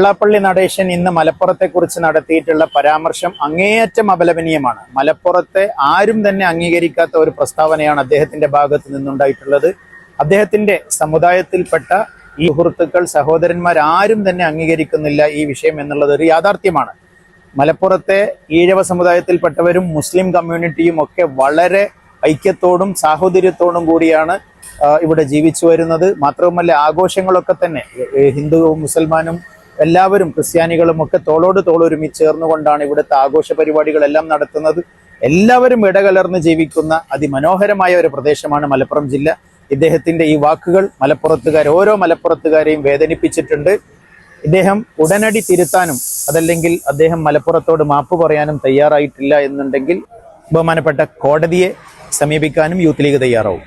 വെള്ളാപ്പള്ളി നടേശൻ ഇന്ന് മലപ്പുറത്തെക്കുറിച്ച് നടത്തിയിട്ടുള്ള പരാമർശം അങ്ങേയറ്റം അപലപനീയമാണ്. മലപ്പുറത്തെ ആരും തന്നെ അംഗീകരിക്കാത്ത ഒരു പ്രസ്താവനയാണ് അദ്ദേഹത്തിന്റെ ഭാഗത്ത് നിന്നുണ്ടായിട്ടുള്ളത്. അദ്ദേഹത്തിന്റെ സമുദായത്തിൽപ്പെട്ട ഈ സുഹൃത്തുക്കൾ സഹോദരന്മാർ ആരും തന്നെ അംഗീകരിക്കുന്നില്ല ഈ വിഷയം എന്നുള്ളത് ഒരു യാഥാർത്ഥ്യമാണ്. മലപ്പുറത്തെ ഈഴവ സമുദായത്തിൽപ്പെട്ടവരും മുസ്ലിം കമ്മ്യൂണിറ്റിയും ഒക്കെ വളരെ ഐക്യത്തോടും സാഹോദര്യത്തോടും കൂടിയാണ് ഇവിടെ ജീവിച്ചു വരുന്നത്. മാത്രവുമല്ല ആഘോഷങ്ങളൊക്കെ തന്നെ ഹിന്ദുവും മുസൽമാനും എല്ലാവരും ക്രിസ്ത്യാനികളും ഒക്കെ തോളോട് തോളൊരുമി ചേർന്നുകൊണ്ടാണ് ഇവിടുത്തെ ആഘോഷ പരിപാടികളെല്ലാം നടത്തുന്നത്. എല്ലാവരും ഇടകലർന്ന് ജീവിക്കുന്ന അതിമനോഹരമായ ഒരു പ്രദേശമാണ് മലപ്പുറം ജില്ല. ഇദ്ദേഹത്തിന്റെ ഈ വാക്കുകൾ മലപ്പുറത്തുകാർ ഓരോ മലപ്പുറത്തുകാരെയും വേദനിപ്പിച്ചിട്ടുണ്ട്. ഇദ്ദേഹം ഉടനടി തിരുത്താനും അതല്ലെങ്കിൽ അദ്ദേഹം മലപ്പുറത്തോട് മാപ്പ് പറയാനും തയ്യാറായിട്ടില്ല എന്നുണ്ടെങ്കിൽ ബഹുമാനപ്പെട്ട കോടതിയെ സമീപിക്കാനും യൂത്ത് ലീഗ് തയ്യാറാവും.